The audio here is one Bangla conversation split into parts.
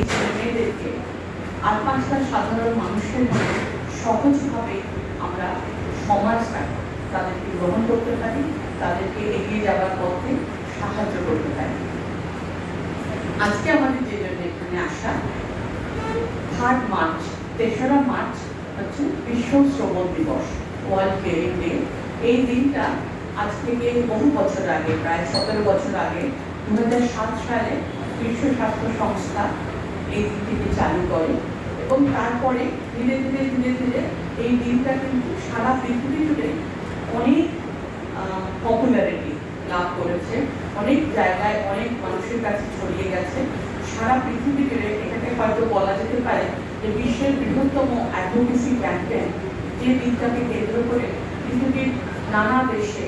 মেয়েদেরকে সাধারণ মানুষের মধ্যে সহজভাবে আমরা সমাজটা তাদেরকে গ্রহণ করতে পারি, তাদেরকে এগিয়ে যাওয়ার পথে সাহায্য করতে পারি। আজকে আমাদের যে জন্য এখানে আসা, থার্ড মার্চ, তেসরা মার্চ হচ্ছে বিশ্ব শ্রবণ দিবস, ওয়ার্ল্ড হিয়ারিং ডে। এই দিনটা আজ থেকে বহু বছর আগে, প্রায় সতেরো বছর আগে দু হাজার সাত সালে বিশ্ব স্বাস্থ্য সংস্থা এই দিনটিকে চালু করে এবং তারপরে ধীরে ধীরে ধীরে ধীরে এই দিনটা কিন্তু সারা পৃথিবী জুড়ে অনেক পপুলারিটি লাভ করেছে। অনেক জায়গায় অনেক মানুষের কাছে ছড়িয়ে গেছে। সারা পৃথিবী জুড়ে এটাকে হয়তো বলা যেতে পারে যে বিশ্বের বৃহত্তম অ্যাডভোকেসি ক্যাম্পেন যে দিনটাকে কেন্দ্র করে পৃথিবীর নানা দেশে,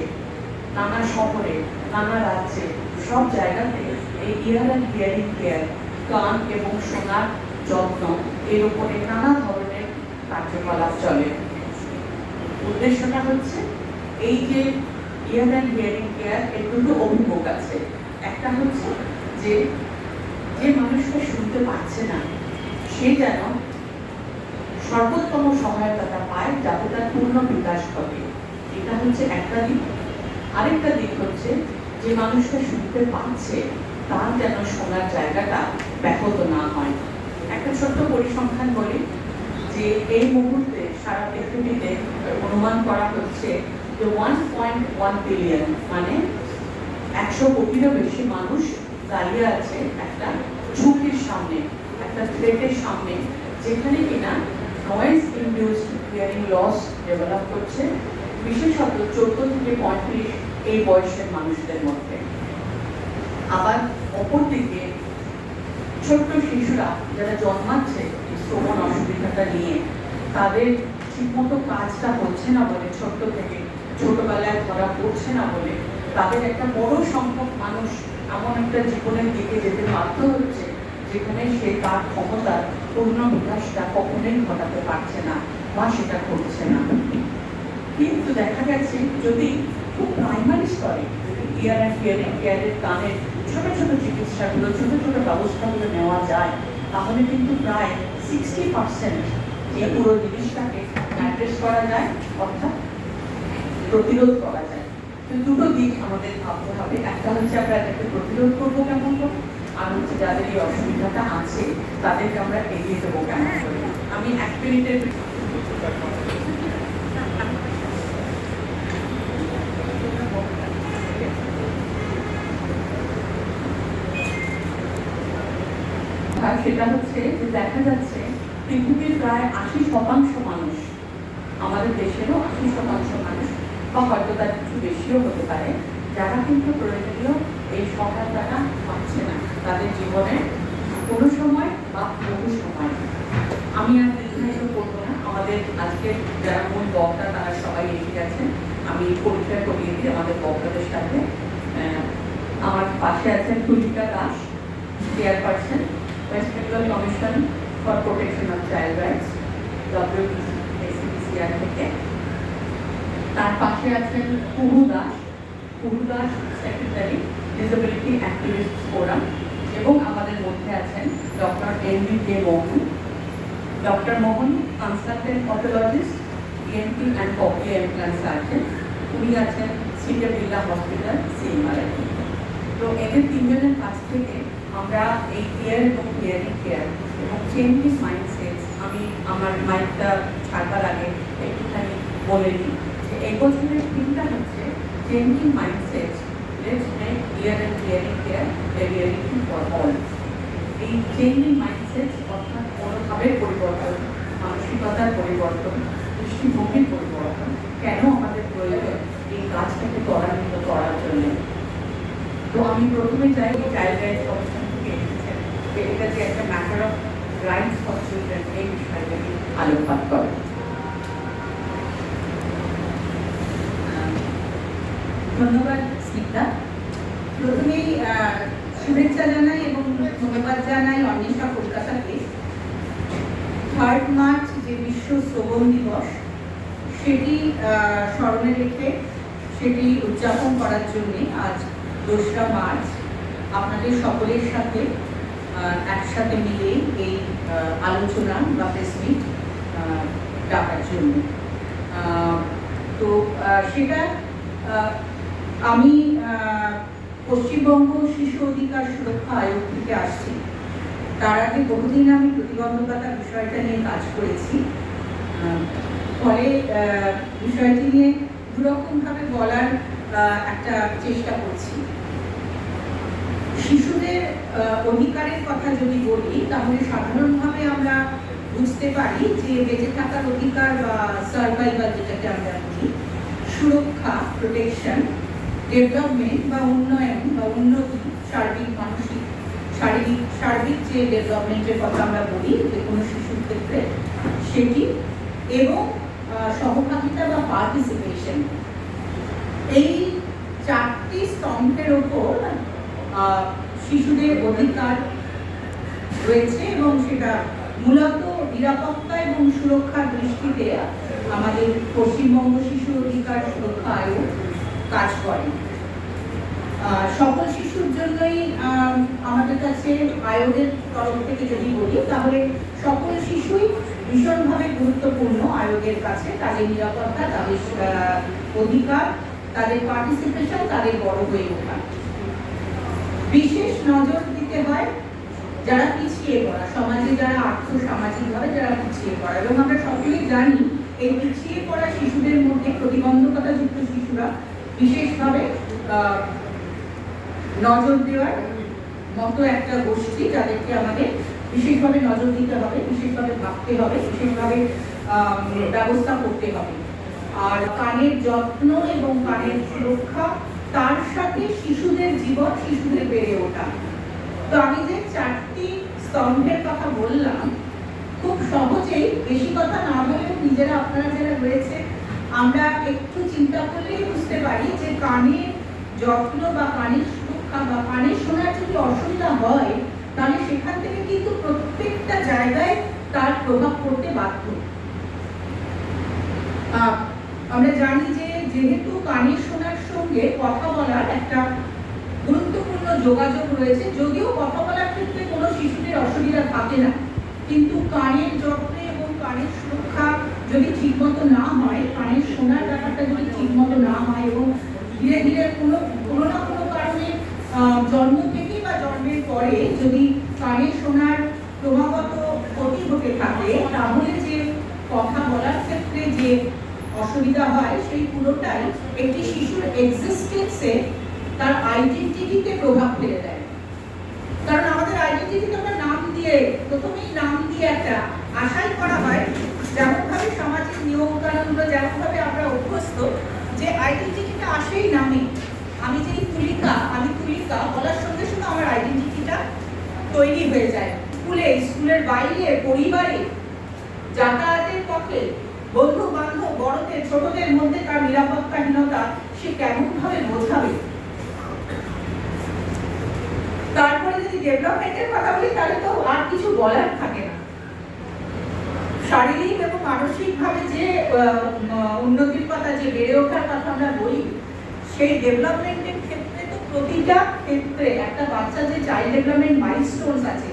নানা শহরে, নানা রাজ্যে, সব জায়গাতে এই ইয়ার অ্যান্ড হিয়ারিং কেয়ার কান এবং শোনার যত্ন, এর উপরে নানা ধরনের কার্যকলাপ চলে। উদ্দেশ্যটা হচ্ছে এই যে ইয়ার অ্যান্ড হিয়ারিং কেয়ার এর দুটো অভিমুখ আছে। একটা হচ্ছে যে যে মানুষটা শুনতে পাচ্ছে না, সে যেন সর্বোত্তম সহায়তাটা পায় যাতে তার পূর্ণ বিকাশ ঘটে। এটা হচ্ছে একটা দিক। আরেকটা দিক হচ্ছে যে মানুষটা শুনতে পাচ্ছে, তার যেন শোনার জায়গাটা ব্যাহত না হয়। একটা ছোট্ট পরিসংখ্যান বলি যে এই মুহূর্তে সারা পৃথিবীতে অনুমান করা হচ্ছে যে ওয়ান পয়েন্ট ওয়ান বিলিয়ন মানে একশো কোটিরও বেশি মানুষ দাঁড়িয়ে আছে একটা ঝুঁকির সামনে, একটা থ্রেটের সামনে, যেখানে কিনা noise induced hearing loss develop করছে, বিশেষত চোদ্দ থেকে পঁয়ত্রিশ এই বয়সের মানুষদের মধ্যে। আবার অপরদিকে ছোট্ট শিশুরা যারা জন্মাচ্ছে শ্রবণ অসুবিধাটা নিয়ে, তাদের ঠিকমতো কাজটা হচ্ছে না বলে, ছোট্ট থেকে ছোটবেলায় ধরা পড়ছে না বলে, তাদের একটা বড় সংখ্যক মানুষ এমন একটা জীবনের দিকে যেতে বাধ্য হচ্ছে, যেখানে সে তার ক্ষমতার পূর্ণ বিকাশটা কখনোই ঘটাতে পারছে না বা সেটা ঘটছে না। কিন্তু দেখা গেছে যদি খুব প্রাইমারি স্তরে, যদি ইয়ার অ্যান্ড হিয়ারিং কেয়ারের কানের ছোট ছোট চিকিৎসাগুলো ছোট ছোট ব্যবস্থাগুলো নেওয়া যায়, তাহলে কিন্তু প্রায় সিক্সটি পার্সেন্ট এই পুরো জিনিসটাকে অ্যাড্রেস করা যায়, অর্থাৎ প্রতিরোধ করা যায়। তো দুটো দিক আমাদের ভাবতে হবে। একটা হচ্ছে আমরা এটাকে প্রতিরোধ করব কেমন করে, আর হচ্ছে যাদের এই অসুবিধাটা আছে, তাদেরকে আমরা এগিয়ে দেবো কেমন করে। আমি এক মিনিটের আর সেটা হচ্ছে যে দেখা যাচ্ছে পৃথিবীর প্রায় আশি শতাংশ মানুষ, আমাদের দেশেরও আশি শতাংশ মানুষ বা হয়তো তার কিছু বেশিও হতে পারে, যারা কিন্তু প্রয়োজনীয় এই সহায়তাটা পাচ্ছে না তাদের জীবনে কোনো সময় বা বহু সময়। আমি আর দীর্ঘায়িত করব না। আমাদের আজকে যারা মূল বক্তা, তারা সবাই এসে গেছেন আমি পরিচয় করিয়ে দিই আমাদের বক্তাদের সাথে। আমার পাশে আছেন Tulika Das chairperson West Bengal commission for protection of child rights WBCR থেকে। তার পাশে আছেন Kuhu Das. Kuhu Das secretary disability activist forum এবং আমাদের মধ্যে আছেন doctor N B K Mohan doctor Mohan consultant otologist ENT and cochlear implant surgeon উনি আছেন সিটিয়া বিড়লা হসপিটাল সিএমআরআই তো এদের তিনজনের কাছ থেকে আমরা এই কেয়ার এবং কেয়ারিং কেয়ার এবং চেঞ্জিং মাইন্ডসেট আমি আমার মাইন্ডটা ছাড়বার আগে একটুখানি বলে দিই যে এই বছরের থিমটা হচ্ছে changing mindset let's make ear and caring care a for all এই চেঞ্জিং মাইন্ডসেট অর্থাৎ মনোভাবের পরিবর্তন, মানসিকতার পরিবর্তন, দৃষ্টিভঙ্গির পরিবর্তন, কেন আমাদের প্রয়োজন এই কাজটাকে ত্বরান্বিত করার জন্য? তো আমি প্রথমে চাই চাইল্ড রাইটস কমিশন যে এটা যে একটা matter of rights for children এই বিষয়টা আলোকপাত করে। ধন্যবাদ স্মিতা। প্রথমেই শুভেচ্ছা জানাই এবং ধন্যবাদ জানাই অন্বেষা কলকাতাকে থার্ড মার্চ যে বিশ্ব শ্রবণ দিবস সেটি আহ, স্মরণে রেখে সেটি উদযাপন করার জন্য আজ দোসরা মার্চ আপনাদের সকলের সাথে একসাথে মিলে এই আলোচনা বা প্রেস মিট ডাকার জন্য। তো সেটা আমি পশ্চিমবঙ্গ শিশু অধিকার সুরক্ষা আয়োগ থেকে আসছি। তার আগে বহুদিন আমি প্রতিবন্ধকতা বিষয়টা নিয়ে কাজ করেছি। ফলে বিষয়টি নিয়ে দুরকমভাবে বলার একটা চেষ্টা করছি। শিশুদের অধিকারের কথা যদি বলি, তাহলে সাধারণভাবে আমরা বুঝতে পারি যে বেঁচে থাকার অধিকার বা সার্ভাইভাল যেটাকে আমরা বলি, সুরক্ষা প্রোটেকশন ডেভেলপমেন্ট বা উন্নয়ন বা উন্নতি, সার্বিক মানসিক, শারীরিক, সার্বিক যে ডেভেলপমেন্টের কথা আমরা বলি, যে কোনো শিশুর ক্ষেত্রে সেটি, এবং সহভাগিতা বা পার্টিসিপেশন এই চারটি স্তম্ভের ওপর শিশুদের অধিকার রয়েছে এবং সেটা মূলত নিরাপত্তা এবং সুরক্ষার দৃষ্টিতে আমাদের পশ্চিমবঙ্গ শিশু অধিকার সুরক্ষা আয়োগ কাজ করে। সকল শিশুর জন্যই আমাদের কাছে আয়োগের তরফ থেকে যদি বলি, তাহলে সকল শিশুই ভীষণভাবে গুরুত্বপূর্ণ আয়োগের কাছে। তাদের নিরাপত্তা, তাদের অধিকার, তাদের পার্টিসিপেশন তাদের বড় হয়ে ওঠা। বিশেষ নজর দিতে হয় যারা পিছিয়ে পড়া, সমাজে যারা আর্থ সামাজিকভাবে যারা পিছিয়ে পড়া। এবং আমরা সকলেই জানি এই পিছিয়ে পড়া শিশুদের মধ্যে প্রতিবন্ধকতা যুক্ত শিশুরা বিশেষভাবে নজর দেওয়ার মতো একটা গোষ্ঠী যাদেরকে আমাদের বিশেষভাবে নজর দিতে হবে, বিশেষভাবে ভাবতে হবে, বিশেষভাবে ব্যবস্থা করতে হবে। আর কানের যত্ন এবং কানের সুরক্ষা তার সাথে শিশুদের জীবন, শিশুদের বেড়ে ওঠা। তো আমি যে চারটি স্তম্ভের কথা বললাম, খুব সহজেই বেশি কথা না বলে নিজেরা আপনারা যারা রয়েছে, আমরা একটু চিন্তা করলেই বুঝতে পারি যে কানের যত্ন বা কানের সুরক্ষা বা কানের শোনার যদি অসুবিধা হয়, তাহলে সেখান থেকে কিন্তু প্রত্যেকটা জায়গায় তার প্রভাব পড়তে বাধ্য। আমরা জানি যে যেহেতু কানের শোনার সঙ্গে কথা বলার একটা গুরুত্বপূর্ণ যোগাযোগ রয়েছে। যদিও কথা বলার ক্ষেত্রে কোনো শিশুদের অসুবিধা থাকে না, কিন্তু কানের যত্নে এবং কানের সুরক্ষা যদি ঠিকমতো না হয়, কানের শোনার ব্যাপারটা যদি ঠিকমতো না হয় এবং ধীরে ধীরে কোনো কোনো না কোনো কারণে জন্ম থেকেই বা জন্মের পরে যদি কানের শোনার ক্রমাগত ক্ষতি হতে থাকে, তাহলে যে কথা বলার ক্ষেত্রে যে অসুবিধা হয়, সেই পুরোটাই একটি শিশুর এক্সিস্টেন্সে তার আইডেন্টিটিতে প্রভাব ফেলে দেয়। কারণ আমাদের আইডেন্টিটিতে আমরা নাম দিয়ে, প্রথমেই নাম দিয়ে একটা আশাই করা হয় যেমন ভাবে সমাজের নিয়ম কানুনগুলো যেমন ভাবে আমরা অভ্যস্ত, যে আইডেন্টিটিটা আসেই নামে। আমি যেই তুলিকা, আমি তুলিকা, বলার সঙ্গে সঙ্গে আমার আইডেন্টিটিটা তৈরি হয়ে যায়। স্কুলে, স্কুলের বাইরে, পরিবারে, যাতায়াতের পথে বন্ধু বান্ধব বড়দের, ছোটদের মধ্যে তার নিরাপত্তাহীনতা সে কেমন ভাবে বোঝাবে? তারপরে যদি ডেভেলপমেন্টের কথা বলি, তাহলে তো আর কিছু বলার থাকে না। শারীরিক এবং মানসিক ভাবে যে উন্নতির কথা, যে বেড়ে ওঠার কথা আমরা বলি, সেই ডেভেলপমেন্টের ক্ষেত্রে তো প্রতিটা ক্ষেত্রে একটা বাচ্চা যে চাইল্ড ডেভেলপমেন্ট মাইলস্টোনস আছে।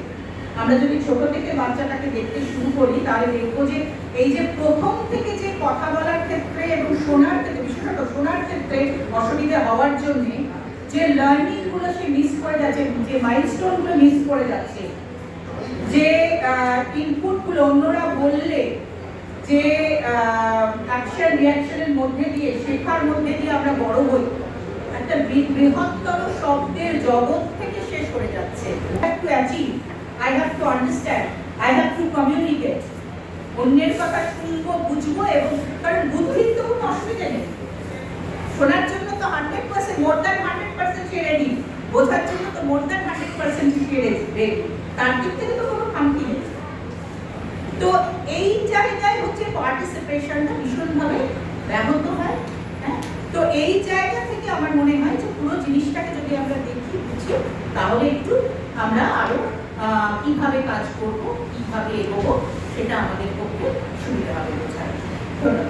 আমরা যদি ছোট থেকে বাচ্চাটাকে দেখতে শুরু করি, তাহলে দেখব যে এই যে প্রথম থেকে যে কথা বলার ক্ষেত্রে এবং শোনার ক্ষেত্রে, বিশেষত শোনার ক্ষেত্রে অসুবিধা হওয়ার জন্য যে লার্নিংগুলো সে মিস করে যাচ্ছে, যে মাইলস্টোনগুলো মিস করে যাচ্ছে, যে ইনপুটগুলো অন্যরা বললে, যে অ্যাকশন রিয়াকশনের মধ্যে দিয়ে, শেখার মধ্যে দিয়ে আমরা বড় হই। একটা বৃহত্তর শব্দের জগৎ থেকে শেষ হয়ে যাচ্ছে। To achieve I have to understand I have to communicate অন্যের কথা শুনব বুঝব এবং কারণ বুদ্ধির তো কোনো অসুবিধা নেই। শোনার জন্য তো hundred percent more than hundred percent সে রেডি বোঝার জন্য তো মোর দ্যান হান্ড্রেড পার্সেন্ট সে রেডি তার দিক থেকে তো কোনো খামতি নেই। তো এই জায়গায় হচ্ছে পার্টিসিপেশনটা ভীষণভাবে ব্যাহত হয় হ্যাঁ? তো এই জায়গা থেকে আমার মনে হয় যে পুরো জিনিসটাকে যদি আমরা দেখি বুঝি তাহলে একটু আমরা আরও আহ, কীভাবে কাজ করব, কীভাবে এগোবো, সেটা আমাদের পক্ষে সুবিধা হবে বোঝার ধন্যবাদ।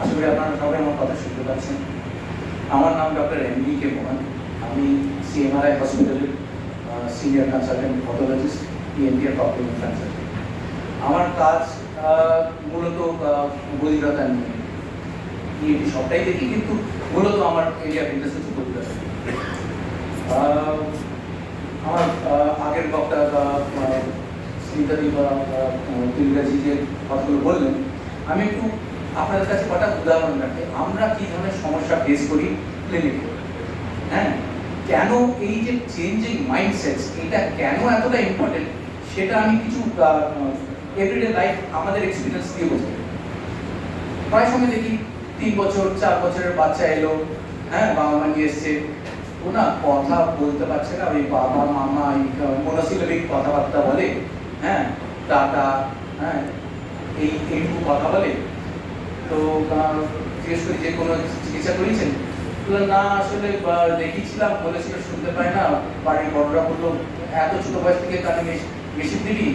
আশা করি আপনারা সবাই আমার কথা শুনতে পাচ্ছেন। আমার নাম doctor M B K Mohan. আমি সিএমআরআই হসপিটালের সিনিয়র কনসালটেন্ট কনসালটেন্ট আমার কাজ মূলত বধিরতা নিয়ে। সবটাই দেখি, কিন্তু মূলত আমার এরিয়া ইন্টারেস্ট হচ্ছে বধিরতা আমার আগের বক্তা বা স্মিতাদি বা দুর্গাজি যে কথাগুলো বললেন, আমি একটু আপনাদের কাছে কটা উদাহরণ রাখি। আমরা কি ধরনের সমস্যা ফেস করি ক্লিনিকে হ্যাঁ? কেন এই যে চেঞ্জিং মাইন্ডসেট এটা কেন এতটা ইম্পর্টেন্ট সেটা আমি কিছু এভরিডে লাইফ আমাদের এক্সপিরিয়েন্স দিয়ে বোঝাই। প্রায় সময় দেখি, তিন বছর, চার বছরের বাচ্চা এলো হ্যাঁ বাবা মা নিয়ে এসছে না, কথা বলতে পারছে না, ওই বাবা, মামা মনোসিলবিক কথাবার্তা বলে হ্যাঁ টাটা হ্যাঁ এই এইটুকু কথা বলে। তো জিজ্ঞেস করি যে কোনো চিকিৎসা করিয়েছেন না, আসলে দেখিয়েছিলাম বলেছিল শুনতে পায় না, বাড়ির বড়রা বলল এত ছোট বয়স থেকে কানে মেশিন দিবি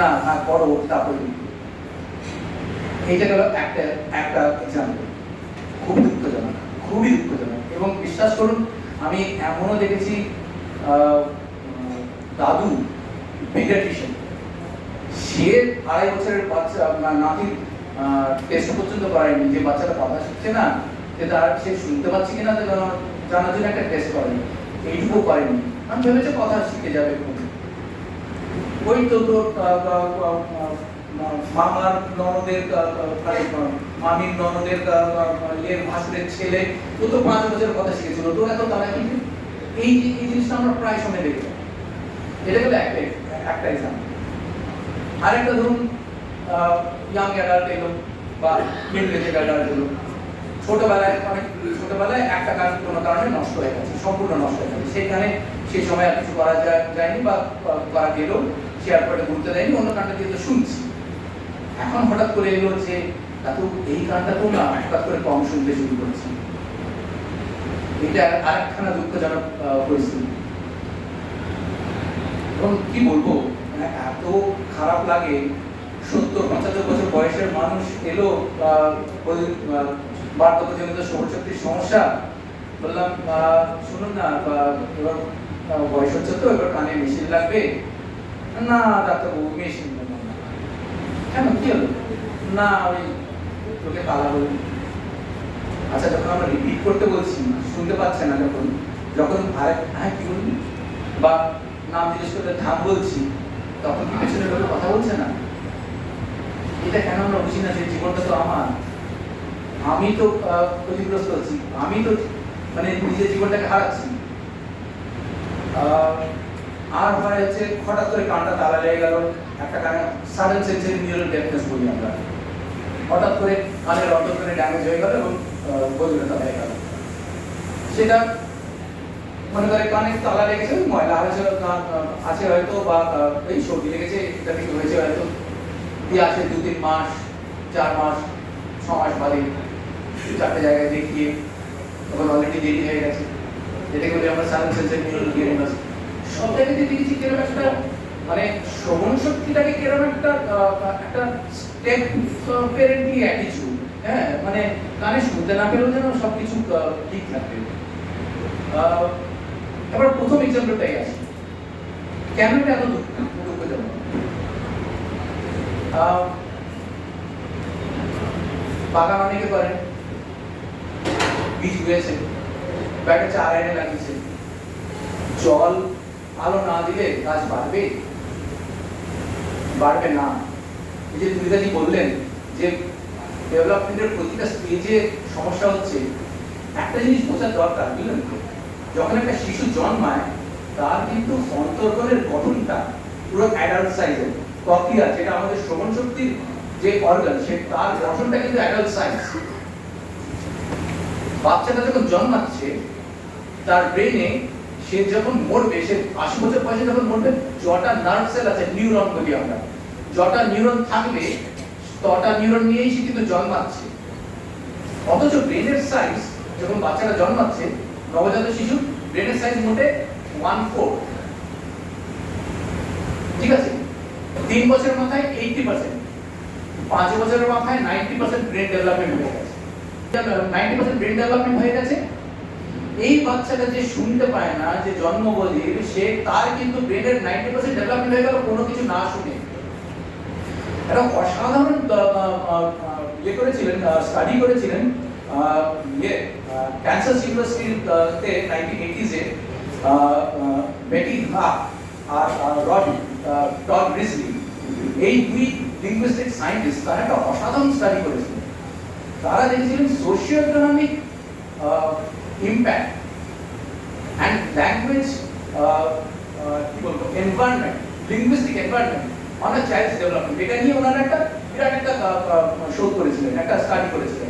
না থাক বড় তারপরে দিবি এইটা গেল একটা একটা এক্সাম্পল খুবই দুঃখজনক খুবই দুঃখজনক। এবং বিশ্বাস করুন আমি এমনও দেখেছি দাদু পিডিয়াট্রিশিয়ান সে আড়াই বছরের বাচ্চা নাতির টেস্ট পর্যন্ত করায়নি যে বাচ্চাটা কথা শিখছে না যে তার, সে শুনতে পাচ্ছে কিনা তো জানার- জন্য একটা টেস্ট করেনি এইটুকু করেনি। আমি ভেবেছে কথা শিখে যাবে ওই তো তোর মামার ননদের মামির ননদের ইয়ের ভাসুরের ছেলে, ও তো পাঁচ বছরের কথা শিখেছিল। তো এত তারা কি এই এই জিনিসটা আমরা প্রায় সময় দেখি। এটা গেলে একটা একটা এক্সাম্পল আরেকটা ধরুন ইয়াং অ্যাডাল্ট এলো বা মিডল এজেড অ্যাডাল্ট এলো। ছোটবেলায় অনেক ছোটবেলায় একটা কাজ কোনো কারণে নষ্ট হয়ে গেছে, সম্পূর্ণ নষ্ট হয়ে গেছে। সেখানে সেই সময় আর কিছু করা যায়নি বা করা গেলেও সে আর পরে গুরুত্ব দেয়নি, অন্য কানটা দিয়ে তো শুনছি। এখন হঠাৎ করে এলো যে এত এই গানটা তো না হঠাৎ করে কম শুনতে শুরু করেছে। এটা আরেকখানা দুঃখজনক পরিস্থিতি। এবং কি বলব? মানে এত খারাপ লাগে, সত্তর, পঁচাত্তর বছর বয়সের মানুষ এলো বার্ধক্যজনিত সৌরশক্তির সমস্যা। বললাম শুনুন না এবার বয়স হচ্ছে তো, এবার কানে মেশিন লাগবে। না, ডাক্তারবাবু, মেশিন কেন? কি হলো? না, ওই তোকে তালা বলি আচ্ছা যখন আমরা রিপিট করতে বলছি, শুনতে পাচ্ছে না যখন যখন আরেক হ্যাঁ কি বলবি বা নাম জিজ্ঞেস করলে ধাম বলছি, তখন কি পেছনে লোকে কথা বলছে না? এটা কেন আমরা বুঝি না যে জীবনটা তো আমার? আমি তো ক্ষতিগ্রস্ত হচ্ছি। আমি তো মানে নিজের জীবনটাকে হারাচ্ছি। আর হয় হচ্ছে হঠাৎ করে কানটা তালা লেগে গেল, একটা কানে সাডেন সেন্সারি নিউরাল ডেফনেস বলি আমরা। হঠাৎ করে কানের অন্তর্গণে ড্যামেজ হয়ে গেল এবং বজ্রতা হয়ে গেল। সেটা মনে করে কানে তালা লেগেছে, ময়লা হয়েছে আছে হয়তো বা এই সর্দি লেগেছে, এটা কিছু হয়েছে হয়তো। দিয়ে আছে দু তিন মাস, চার মাস, ছ মাস বাদে চারটে জায়গায় দেখিয়ে তখন অলরেডি দেরি হয়ে গেছে। যেটাকে বলি আমরা সায়েন্স সেন্সের নিউরাল গিয়ারিনাস সব জায়গাতে দেখেছি কীরকম একটা মানে শ্রবণ শক্তিটাকে কীরকম একটা একটা স্টেপ পেরেন্টলি অ্যাটিটিউড হ্যাঁ? মানে কানে শুনতে না পেলেও যেন সব কিছু ঠিক থাকবে এবার প্রথম এক্সাম্পলটাই আসি। কেন এটা এত দুঃখ দুঃখজনক বাগান অনেকে করেন বীজ রয়েছে বা একটা চারা এনে লাগিয়েছে। জল আলো না দিলে গাছ বাড়বে বাড়বে না এই যে দুর্গাজি বললেন যে ডেভেলপমেন্টের প্রতিটা স্টেজে সমস্যা হচ্ছে, একটা জিনিস বোঝার দরকার, বুঝলেন? যখন একটা শিশু জন্মায়, তার কিন্তু অন্তর্গণের গঠনটা পুরো অ্যাডাল্ট সাইজের ককিয়া যেটা আমাদের শ্রবণ শক্তির যে অর্গান সে তার গঠনটা কিন্তু অ্যাডাল্ট সাইজ বাচ্চাটা যখন জন্মাচ্ছে, তার ব্রেনে সে যখন মরবে, সে আশি বছর বয়সে যখন মরবে যটা নার্ভ সেল আছে নিউরন বলি আমরা। যটা নিউরন থাকবে তটা নিউরন নিয়েই সে কিন্তু জন্মাচ্ছে। অথচ ব্রেনের সাইজ যখন বাচ্চাটা জন্মাচ্ছে নবজাত শিশু ব্রেনের সাইজ মোটে ওয়ান ফোর ঠিক আছে? তিন বছরের মাথায় এইটি পার্সেন্ট পাঁচ বছরের মাথায় নাইনটি পার্সেন্ট ব্রেন ডেভেলপমেন্ট হয়ে গেছে। নাইনটি পার্সেন্ট ব্রেন ডেভেলপমেন্ট হয়ে গেছে এই বাচ্চাটা যে শুনতে পায় না, যে জন্মবধির সে তার কিন্তু ব্রেনের নাইনটি পার্সেন্ট ডেভেলপমেন্ট হয়ে গেল, কোনো কিছু না শুনে। একটা অসাধারণ ইয়ে করেছিলেন স্টাডি করেছিলেন ইয়ে ক্যান্সার ইউনিভার্সিটিতে নাইনটিন এইটিজে বেটি ঘা আর রবি টড রিসলি এই দুই লিঙ্গুইস্টিক সায়েন্টিস্ট তারা একটা অসাধারণ স্টাডি করেছিলেন। তারা দেখেছিলেন socio economic impact and language কি বলব environment linguistic environment on a child's development এটা নিয়ে ওনারা একটা বিরাট একটা শোধ করেছিলেন একটা স্টাডি করেছিলেন